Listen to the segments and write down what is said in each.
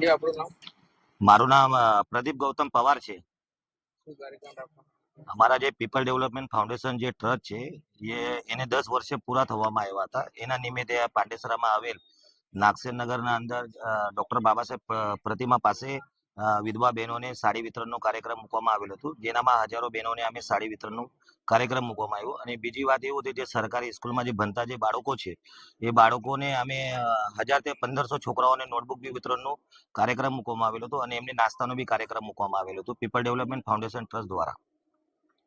જે આપણું નામ? મારું નામ પ્રદીપ ગૌતમ પવાર છે. અમારા જે પીપલ ડેવલપમેન્ટ ફાઉન્ડેશન જે ટ્રસ્ટ છે એ એને દસ વર્ષે પૂરા થવામાં આવ્યા હતા. એના નિમિત્તે આ પાંડેસરામાં આવેલ નાગસેન નગરના અંદર ડોક્ટર બાબા સાહેબ પ્રતિમા પાસે વિધવા બહેનોને સાડી વિતરણનો કાર્યક્રમ મૂકવામાં આવેલો હતો. જેનામાં હજારો બહેનોને અમે સાડી વિતરણનો કાર્યક્રમ મૂકવામાં આવ્યો. અને બીજી વાત એવું હતી જે સરકારી સ્કૂલમાં જે ભણતા જે બાળકો છે, એ બાળકોને અમે હજાર તે પંદરસો છોકરાઓને નોટબુક બી વિતરણનો કાર્યક્રમ મૂકવામાં આવેલો હતો. અને એમને નાસ્તાનો બી કાર્યક્રમ મૂકવામાં આવેલો હતો. પીપલ ડેવલપમેન્ટ ફાઉન્ડેશન ટ્રસ્ટ દ્વારા શું શું કાર્ય કરે છે તમારો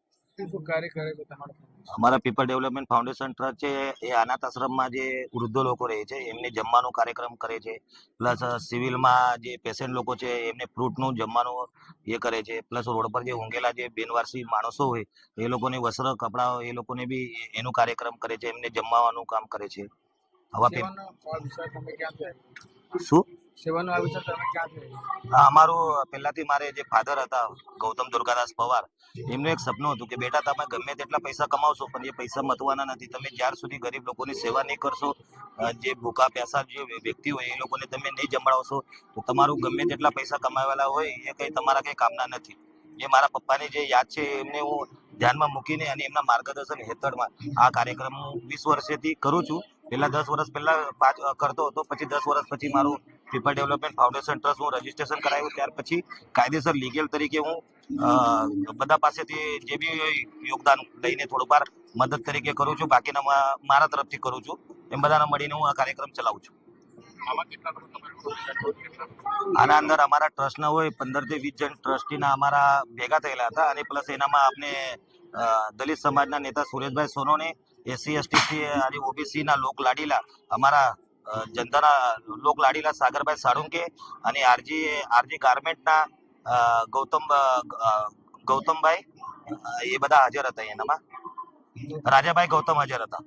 અમારા પીપલ ડેવલપમેન્ટ ફાઉન્ડેશન ટ્રસ્ટ છે એ અનાથ આશ્રમમાં જે વૃદ્ધો લોકો રહે છે એમને જમવાનો કાર્યક્રમ કરે છે પ્લસ સિવિલમાં જે પેશન્ટ લોકો છે એમને ફ્રૂટનું જમવાનું એ કરે છે પ્લસ રોડ પર જે ઊંઘેલા જે બિનવારસી માણસો હોય એ લોકોને વસ્ત્ર કપડાં એ લોકોને બી એનું કાર્યક્રમ કરે છે એમને જમવાનું કામ કરે છે. હવા પે- સેવાનો આવ્યો વિષય તમે ક્યાંથી અમારું પહેલાથી મારે જે ફાધર હતા, ગૌતમ દુર્ગાદાસ પવાર, એમનું એક સપનું હતું કે, બેટા, તમે ગમે તેટલા પૈસા કમાવશો, પણ એ પૈસા મતવાના નથી. તમે જ્યાર સુધી ગરીબ લોકોની સેવા નહીં કરશો જે ભૂખા, પ્યાસા જે વ્યક્તિ હોય, એ લોકોને તમે નહીં જમડાવશો તો તમારું ગમે તેટલા પૈસા કમાવેલા હોય, એ કંઈ તમારા કંઈ કામના નથી. એ મારા પપ્પાની જે યાદ છે, એમને હું ધ્યાનમાં મૂકીને અને એમના માર્ગદર્શન હેઠળમાં આ કાર્યક્રમ હું વીસ વર્ષેથી કરું છું. પહેલા દસ વર્ષ પહેલા કરતો હતો, પછી દસ વર્ષ પછી મારું પીપલ ડેવલપમેન્ટ ફાઉન્ડેશન ટ્રસ્ટ હું રજીસ્ટ્રેશન કરાવ્યું ત્યાર પછી કાયદેસર લીગલ તરીકે હું બધા પાસેથી જે બી યોગદાન લઈને થોડુંક મદદ તરીકે કરું છું બાકીના મારા તરફથી કરું છું. એમ બધાને મળીને હું આ કાર્યક્રમ ચલાવું છું. આના અંદર અમારા ટ્રસ્ટના હોય પંદરથી વીસ જણ ટ્રસ્ટીના અમારા ભેગા થયેલા હતા અને પ્લસ એનામાં આપણે દલિત સમાજના નેતા સુરેશભાઈ સોનોને એસસી એસટી અને ઓબીસીના લોક લાડીલા અમારા જનતાના લોક લાડીલા સાગરભાઈ સાળુંકે અને આરજી આરજી ગાર્મેન્ટના ગૌતમ ગૌતમભાઈ એ બધા હાજર હતા એનામાં રાજાભાઈ ગૌતમ હાજર હતા.